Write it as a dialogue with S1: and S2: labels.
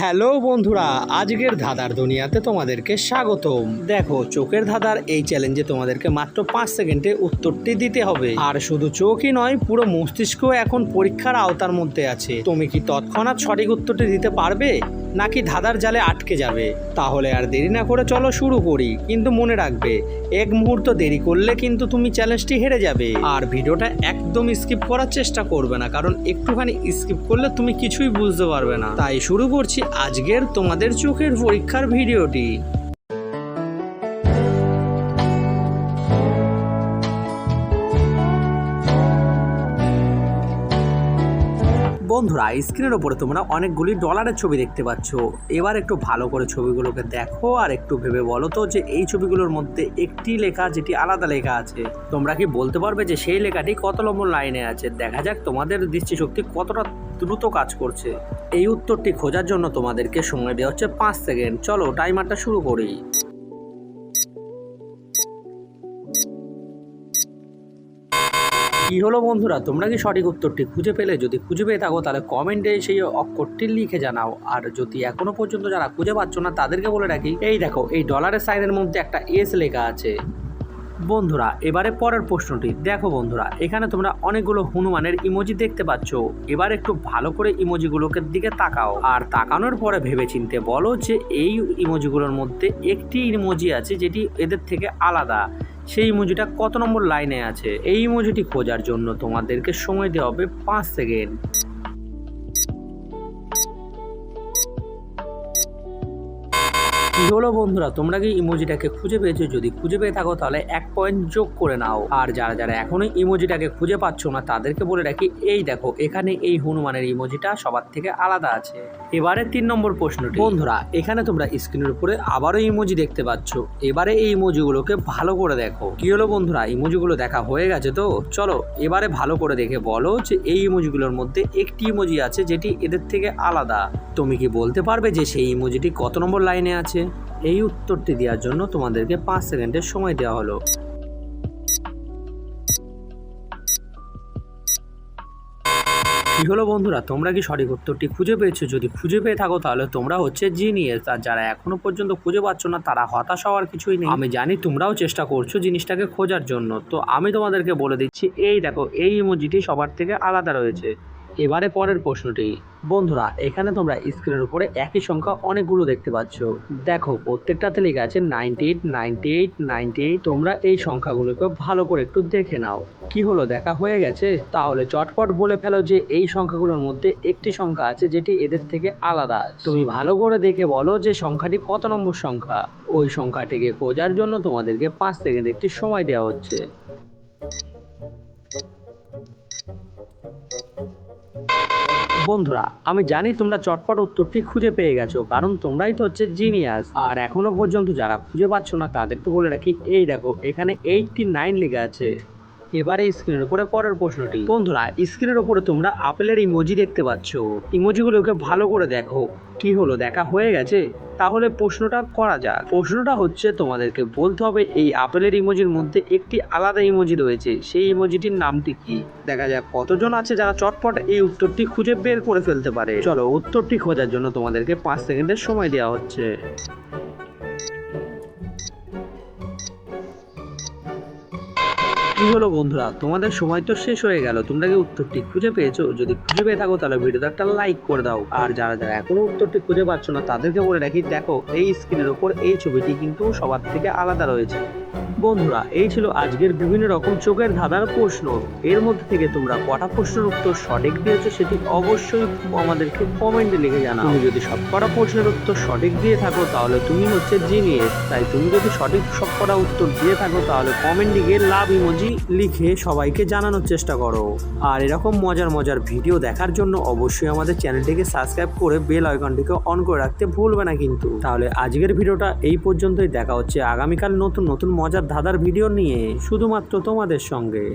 S1: Hello বন্ধুরা, আজকের ধাঁধার দুনিয়াতে তোমাদেরকে স্বাগতম। দেখো, চোখের ধাঁধার এই চ্যালেঞ্জে তোমাদেরকে মাত্র পাঁচ সেকেন্ডে উত্তরটি দিতে হবে। আর শুধু চোখই নয়, পুরো মস্তিষ্ক এখন পরীক্ষার আওতার মধ্যে আছে। তুমি কি তৎক্ষণাৎ সঠিক উত্তরটি দিতে পারবে? নাকি ধাঁধার জালে আটকে যাবে? তাহলে আর দেরি না করে চলো শুরু করি, কিন্তু মনে রাখবে, এক মুহূর্ত দেরি করলে কিন্তু তুমি চ্যালেঞ্জটি হেরে যাবে। আর ভিডিওটা একদম স্কিপ করার চেষ্টা করবে না, কারণ একটুখানি স্কিপ করলে তুমি কিছুই বুঝতে পারবে না। তাই শুরু করছি আজকের তোমাদের চোখের পরীক্ষার ভিডিওটি। বন্ধুরা স্ক্রিনের ওপরে তোমরা অনেকগুলি ডলারের ছবি দেখতে পাচ্ছ। এবার একটু ভালো করে ছবিগুলোকে দেখো আর একটু ভেবে বলো তো যে এই ছবিগুলোর মধ্যে একটি লেখা যেটি আলাদা লেখা আছে। তোমরা কি বলতে পারবে যে সেই লেখাটি কত নম্বর লাইনে আছে? দেখা যাক তোমাদের দৃষ্টিশক্তি কতটা দ্রুত কাজ করছে। এই উত্তরটি খোঁজার জন্য তোমাদেরকে সময় দেওয়া হচ্ছে পাঁচ সেকেন্ড। চলো টাইমারটা শুরু করি। কি হলো বন্ধুরা? তোমরা কি সঠিক উত্তরটি খুঁজে পেলে? যদি খুঁজে পেয়ে থাকো, তাহলে কমেন্টে সেই অক্ষরটি লিখে জানাও। আর যদি এখনও পর্যন্ত যারা খুঁজে পাচ্ছ না, তাদেরকে বলে রাখি, এই দেখো, এই ডলারের সাইনের মধ্যে একটা এস লেখা আছে। বন্ধুরা, এবারে পরের প্রশ্নটি। দেখো বন্ধুরা, এখানে তোমরা অনেকগুলো হনুমানের ইমোজি দেখতে পাচ্ছ। এবার একটু ভালো করে ইমোজিগুলোকে দিকে তাকাও। আর তাকানোর পরে ভেবে চিনতে বলো যে, এই ইমোজিগুলোর মধ্যে একটি ইমোজি আছে, যেটি এদের থেকে আলাদা। সেই ইমোজিটা কত নম্বর লাইনে আছে? এই ইমোজিটি খোঁজার জন্য তোমাদেরকে সময় দেওয়া হবে পাঁচ সেকেন্ড কি হলো বন্ধুরা, তোমরা কি ইমোজিটাকে খুঁজে পেয়েছ? যদি খুঁজে পেয়ে থাকো, তাহলে এক পয়েন্ট যোগ করে নাও। আর যারা যারা এখনও ইমোজিটাকে খুঁজে পাচ্ছ না, তাদেরকে বলে রাখি, এই দেখো, এখানে এই হনুমানের ইমোজিটা সবার থেকে আলাদা আছে। এবারে তিন নম্বর প্রশ্নটি। বন্ধুরা, এখানে তোমরা স্ক্রিনের উপরে আবারও ইমোজি দেখতে পাচ্ছ। এবারে এই ইমোজিগুলোকে ভালো করে দেখো। কি হলো বন্ধুরা, ইমোজিগুলো দেখা হয়ে গেছে তো? চলো, এবারে ভালো করে দেখে বলো যে এই ইমোজিগুলোর মধ্যে একটি ইমোজি আছে যেটি এদের থেকে আলাদা। তুমি কি বলতে পারবে যে সেই ইমোজিটি কত নম্বর লাইনে আছে? এই উত্তরটি দেওয়ার জন্য তোমাদেরকে পাঁচ সেকেন্ডের সময় দেওয়া হলো। কি হলো বন্ধুরা, তোমরা কি সঠিক উত্তরটি খুঁজে পেয়েছ? যদি খুঁজে পেয়ে থাকো, তাহলে তোমরা হচ্ছে জিনিয়াস আর যারা এখনও পর্যন্ত খুঁজে পাচ্ছ না, তারা হতাশ হওয়ার কিছুই নেই। আমি জানি তোমরাও চেষ্টা করছ জিনিসটাকে খোঁজার জন্য। তো আমি তোমাদেরকে বলে দিচ্ছি, এই দেখো, এই ইমোজিটি সবার থেকে আলাদা রয়েছে। এবারে পরের প্রশ্নটি। বন্ধুরা, এখানে তোমরা স্ক্রিনের উপরে একই সংখ্যা অনেকগুলো দেখতে পাচ্ছ। দেখো, প্রত্যেকটাতে লেখা আছে ninety eight ninety eight ninety eight তোমরা এই সংখ্যাগুলোকে ভালো করে একটু দেখে নাও। কি হলো, দেখা হয়ে গেছে? তাহলে চটপট বলে ফেলো যে এই সংখ্যাগুলোর মধ্যে একটি সংখ্যা আছে যেটি এদের থেকে আলাদা। তুমি ভালো করে দেখে বলো যে সংখ্যাটি কত নম্বর সংখ্যা। ওই সংখ্যাটিকে খোঁজার জন্য তোমাদেরকে পাঁচ সেকেন্ড একটি সময় দেওয়া হচ্ছে। বন্ধুরা, আমি জানি তোমরা চটপট উত্তরটি খুঁজে পেয়ে গেছো, কারণ তোমরাই তো হচ্ছে জিনিয়াস আর এখনও পর্যন্ত যারা খুঁজে পাচ্ছ না তাদের তো বলে রাখি, এই দেখো, এখানে এইটটি নাইন লেখা আছে। এবারে স্ক্রিনের উপরে পরের প্রশ্নটি। বন্ধুরা স্ক্রিনের উপরে তোমরা আপেলের ইমোজি দেখতে পাচ্ছ। ইমোজিগুলোকে ভালো করে দেখো। কি হলো? দেখা হয়ে গেছে? তাহলে প্রশ্নটা করা যাক। প্রশ্নটা হচ্ছে তোমাদেরকে বলতে হবে, এই আপেলের ইমোজির মধ্যে একটি আলাদা ইমোজি রয়েছে। সেই ইমোজিটির নামটি কি? দেখা যাক, কতজন আছে যারা চটপট এই উত্তরটি খুঁজে বের করে ফেলতে পারে? চলো উত্তরটি খোঁজার জন্য তোমাদেরকে পাঁচ সেকেন্ডের সময় দেওয়া হচ্ছে। কি হলো বন্ধুরা? তোমাদের সময় তো শেষ হয়ে গেল। তোমরা কি উত্তরটি খুঁজে পেয়েছ? যদি খুঁজে পেয়ে থাকো, তাহলে ভিডিওতে একটা লাইক করে দাও। আর যারা যারা এখনও উত্তরটি খুঁজে পাচ্ছ না, তাদেরকে বলে রাখি, দেখো, এই স্ক্রিনের ওপর এই ছবিটি কিন্তু সবার থেকে আলাদা রয়েছে। বন্ধুরা, এই ছিল আজকের বিভিন্ন রকম চোখের ধাঁধার প্রশ্ন। এর মধ্যে থেকে তোমরা কটা প্রশ্নের উত্তর সঠিক দিয়েছ সেটি অবশ্যই আমাদেরকে কমেন্টে লিখে জানাও। তুমি যদি সব কটা প্রশ্নের উত্তর সঠিক দিয়ে থাকো, তাহলে তুমি হচ্ছে জিনিয়াস তাই তুমি যদি সঠিক সব কটা উত্তর দিয়ে থাকো, তাহলে কমেন্টে গিয়ে লাভ ইমোজি লিখে সবাইকে জানানোর চেষ্টা করো। আর এরকম মজার মজার ভিডিও দেখার জন্য অবশ্যই আমাদের চ্যানেলটিকে সাবস্ক্রাইব করে বেল আইকনটিকে অন করে রাখতে ভুলবে না কিন্তু। তাহলে আজকের ভিডিওটা এই পর্যন্তই। দেখা হচ্ছে আগামীকাল নতুন নতুন মজার ধাঁধার ভিডিও নিয়ে শুধুমাত্র তোমাদের সঙ্গে।